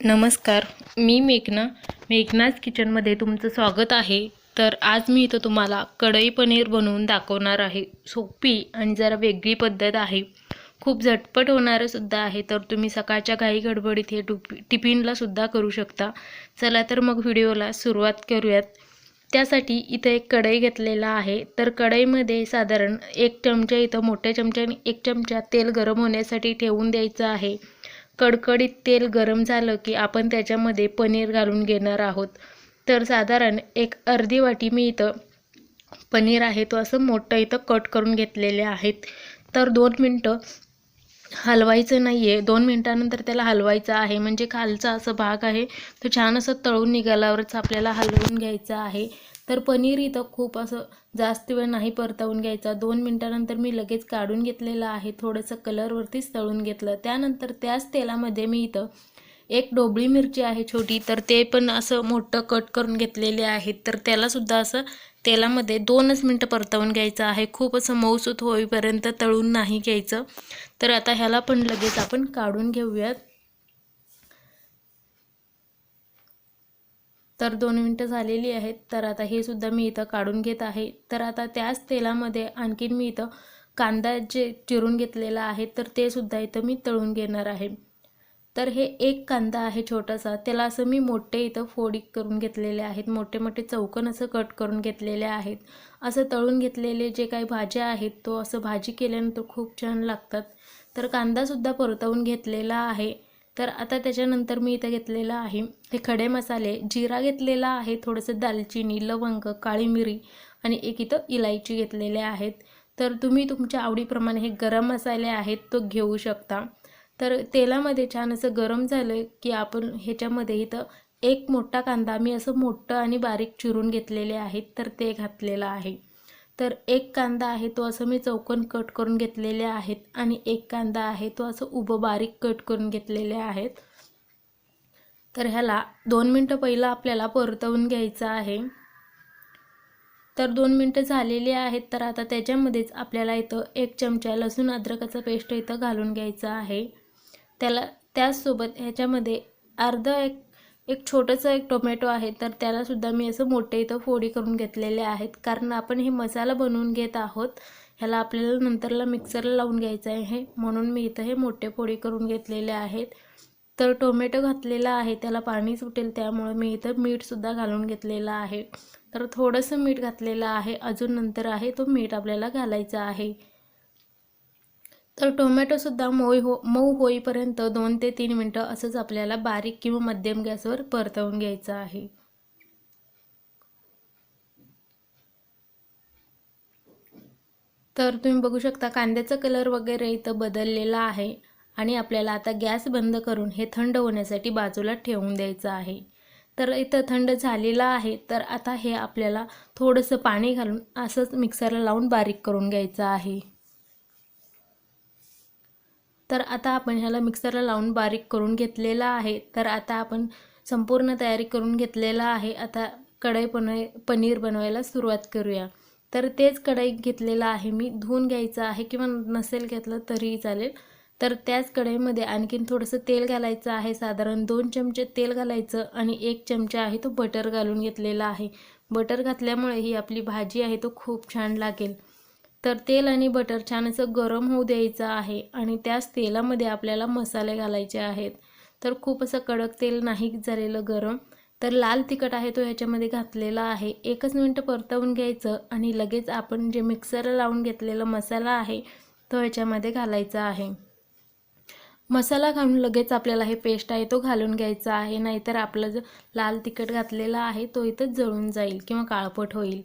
नमस्कार मी मेघना. मेघनाज किचनमध्ये तुमचं स्वागत आहे. तर आज मी इथं तुम्हाला कढई पनीर बनवून दाखवणार आहे. सोपी आणि जरा वेगळी पद्धत आहे. खूप झटपट होणारं सुद्धा आहे तर तुम्ही सकाळच्या घाई गडबडीत हे टुपी टिफिनलासुद्धा करू शकता. चला तर मग व्हिडिओला सुरुवात करूयात. त्यासाठी इथं एक कढई घेतलेला आहे. तर कढईमध्ये साधारण एक चमचा इथं मोठ्या चमच्याने एक चमचा तेल गरम होण्यासाठी ठेवून द्यायचं आहे. कडकडीत तेल गरम झालं की आपण त्याच्यामध्ये पनीर घालून घेणार आहोत. तर साधारण एक अर्धी वाटी मी इथं पनीर आहे तो असं मोठं इथं कट करून घेतलेले आहेत. तर दोन मिनटं हलवायचं नाही आहे दोन मिनटानंतर त्याला हलवायचं आहे. म्हणजे खालचा असं भाग आहे तो छान असं तळून निघाल्यावरच आपल्याला हलवून घ्यायचं आहे. तर पनीर इथं खूप असं जास्त वेळ नाही परतवून घ्यायचा. दोन मिनटानंतर मी लगेच काढून घेतलेलं आहे. थोडंसं कलरवरतीच तळून घेतलं. त्यानंतर त्याच तेलामध्ये मी इथं एक ढोबळी मिरची आहे छोटी. तर ते पण असं मोठं कट करून घेतलेले आहेत तर त्यालासुद्धा असं तेलामध्ये दोनच मिनटं परतवून घ्यायचं आहे. खूप असं मऊसूत होईपर्यंत तळून नाही घ्यायचं. तर आता ह्याला पण लगेच आपण काढून घेऊयात. तर दोन मिनटं झालेली आहेत. तर आता हे सुद्धा मी इथं काढून घेत आहे. तर आता त्याच तेलामध्ये आणखीन मी इथं कांदा जे चिरून घेतलेला आहे तर ते सुद्धा इथं मी तळून घेणार आहे. तर हे एक कांदा आहे छोटासा. त्याला असं मी मोठे इथं फोडी करून घेतलेले आहेत. मोठे मोठे चौकन असं कट करून घेतलेले आहेत. असं तळून घेतलेले जे काही भाज्या आहेत तो असं भाजी केल्यानंतर खूप छान लागतात. तर कांदासुद्धा परतवून घेतलेला आहे. तर आता त्याच्यानंतर मी इथं घेतलेलं आहे. हे खडे मसाले जिरा घेतलेला आहे थोडंसं दालचिनी लवंग काळी मिरी आणि एक इथं इलायची घेतलेले आहेत. तर तुम्ही तुमच्या आवडीप्रमाणे हे गरम मसाले आहेत तो घेऊ शकता. तर तेलामध्ये छान असं गरम झालं की आपण ह्याच्यामध्ये इथं एक मोठा कांदा मी असं मोठं आणि बारीक चिरून घेतलेले आहेत तर ते घातलेलं आहे. तर एक कांदा आहे तो असं मी चौकन कट करून घेतलेले आहेत आणि एक कांदा आहे तो असं उभं बारीक कट करून घेतलेले आहेत. तर ह्याला दोन मिनटं पहिलं आपल्याला परतवून घ्यायचं आहे. तर दोन मिनटं झालेली आहेत तर आता त्याच्यामध्येच आपल्याला इथं एक चमचा लसूण अद्रकाचा पेस्ट इथं घालून घ्यायचं आहे. त्याला त्याचसोबत ह्याच्यामध्ये अर्धा एक एक छोटंसं एक टोमॅटो आहे तर त्यालासुद्धा मी असं मोठे इथं फोडी करून घेतलेले आहेत. कारण आपण हे मसाला बनवून घेत आहोत ह्याला आपल्याला नंतरला मिक्सरला लावून घ्यायचं आहे. म्हणून मी इथं हे मोठे फोडी करून घेतलेले आहेत. तर टोमॅटो घातलेला आहे त्याला पाणी सुटेल त्यामुळे मी इथं मीठसुद्धा घालून घेतलेलं आहे. तर थोडंसं मीठ घातलेलं आहे अजून नंतर आहे तो मीठ आपल्याला घालायचा आहे. तर टोमॅटोसुद्धा मऊ हो मऊ होईपर्यंत दोन ते तीन मिनटं असंच आपल्याला बारीक किंवा मध्यम गॅसवर परतवून घ्यायचं आहे. तर तुम्ही बघू शकता कांद्याचा कलर वगैरे इथं बदललेला आहे आणि आपल्याला आता गॅस बंद करून हे थंड होण्यासाठी बाजूला ठेवून द्यायचं आहे. तर इथं थंड झालेलं आहे तर आता हे आपल्याला थोडंसं पाणी घालून असंच मिक्सरला लावून बारीक करून घ्यायचं आहे. तर आता आपण ह्याला मिक्सरला लावून बारीक करून घेतलेला आहे. तर आता आपण संपूर्ण तयारी करून घेतलेला आहे. आता कढई बनवाय पनीर बनवायला सुरुवात करूया. तर तेच कढई घेतलेलं आहे मी. धुवून घ्यायचं आहे किंवा नसेल घेतलं तरीही चालेल. तर त्याच कढईमध्ये आणखीन थोडंसं तेल घालायचं आहे. साधारण दोन चमचे तेल घालायचं आणि एक चमचा आहे तो बटर घालून घेतलेला आहे. बटर घातल्यामुळे ही आपली भाजी आहे तो खूप छान लागेल. तर तेल आणि बटर छान असं गरम होऊ द्यायचं आहे आणि त्याच तेलामध्ये आपल्याला मसाले घालायचे आहेत. तर खूप असं कडक तेल नाही झालेलं गरम. तर लाल तिखट आहे तो ह्याच्यामध्ये घातलेला आहे. एकच मिनटं परतवून घ्यायचं आणि लगेच आपण जे मिक्सरला लावून घेतलेला मसाला आहे तो ह्याच्यामध्ये घालायचा आहे. मसाला घालून लगेच आपल्याला हे पेस्ट आहे तो घालून घ्यायचा आहे. नाहीतर आपलं जो लाल तिखट घातलेला आहे तो इथंच जळून जाईल किंवा काळपट होईल.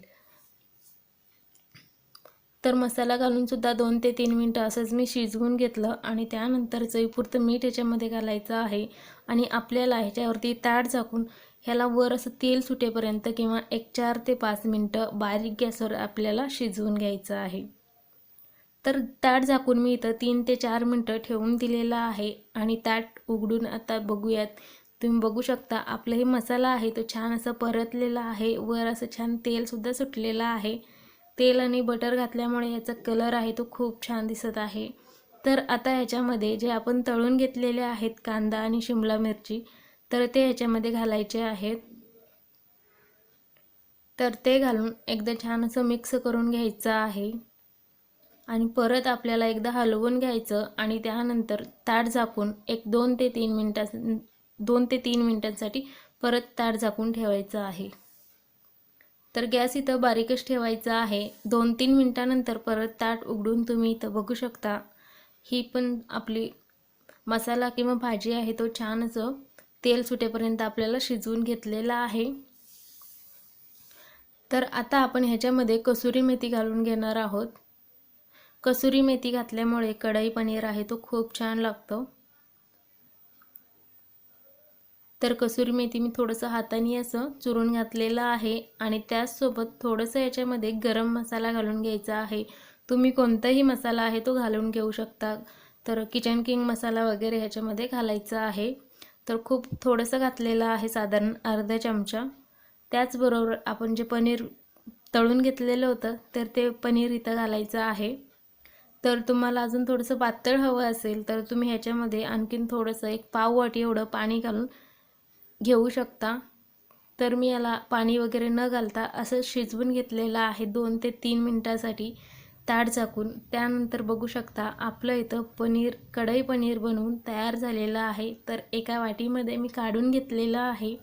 तर मसाला घालूनसुद्धा दोन ते तीन मिनटं असंच मी शिजवून घेतलं आणि त्यानंतर चवीपुरतं मीठ याच्यामध्ये घालायचं आहे. आणि आपल्याला ह्याच्यावरती ताट झाकून ह्याला वर असं तेल सुटेपर्यंत किंवा एक चार ते पाच मिनटं बारीक गॅसवर आपल्याला शिजवून घ्यायचं आहे. तर ताट झाकून मी इथं तीन ते चार मिनटं ठेवून दिलेलं आहे आणि ताट उघडून आता बघूयात. तुम्ही बघू शकता आपलं हे मसाला आहे तो छान असं परतलेला आहे. वर असं छान तेलसुद्धा सुटलेलं आहे. तेल आणि बटर घातल्यामुळे याचा कलर आहे तो खूप छान दिसत आहे. तर आता ह्याच्यामध्ये जे आपण तळून घेतलेले आहेत कांदा आणि शिमला मिरची तर ते ह्याच्यामध्ये घालायचे आहेत. तर ते घालून एकदा छान असं मिक्स करून घ्यायचं आहे. आणि परत आपल्याला एकदा हलवून घ्यायचं आणि त्यानंतर ताट झाकून एक दोन ते तीन मिनटा दोन ते तीन मिनटांसाठी परत ताट झाकून ठेवायचं आहे. तर गॅस इथं बारीकच ठेवायचा आहे. दोन तीन मिनटानंतर परत ताट उघडून तुम्ही इथं बघू शकता. ही पण आपली मसाला किंवा भाजी आहे तो छान असं तेल सुटेपर्यंत आपल्याला शिजवून घेतलेला आहे. तर आता आपण ह्याच्यामध्ये कसुरी मेथी घालून घेणार आहोत. कसुरी मेथी घातल्यामुळे कढई पनीर आहे तो खूप छान लागतो. तर कसुरी मेथी मी थोडंसं हाताने असं चुरून घातलेलं आहे आणि त्याचसोबत थोडंसं याच्यामध्ये गरम मसाला घालून घ्यायचा आहे. तुम्ही कोणताही मसाला आहे तो घालून घेऊ शकता. तर किचन किंग मसाला वगैरे ह्याच्यामध्ये घालायचा आहे. तर खूप थोडंसं घातलेलं आहे साधारण अर्धा चमचा. त्याचबरोबर आपण जे पनीर तळून घेतलेलं होतं तर ते पनीर इथं घालायचं आहे. तर तुम्हाला अजून थोडंसं पातळ हवं असेल तर तुम्ही ह्याच्यामध्ये आणखीन थोडंसं एक पाव वाटी एवढं पाणी घालून घेऊ शकता. तर मी याला पाणी वगैरे न घालता असं शिजवून घेतलेलं आहे दोन ते तीन मिनटासाठी. ताट झाकून. त्यानंतर बघू शकता आपलं इथं पनीर कढई पनीर बनवून तयार झालेलं आहे. तर एका वाटीमध्ये मी काढून घेतलेलं आहे.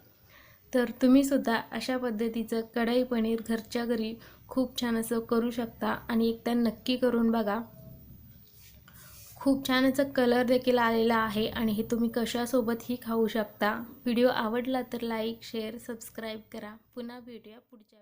तर तुम्हीसुद्धा अशा पद्धतीचं कढई पनीर घरच्या घरी खूप छान असं करू शकता आणि एकदा नक्की करून बघा. खूप छान याचा कलर देखील आलेला आहे आणि हे तुम्ही कशासोबतही खाऊ शकता? व्हिडिओ आवडला तर लाईक शेअर सबस्क्राईब करा. पुन्हा भेटूया पुढच्या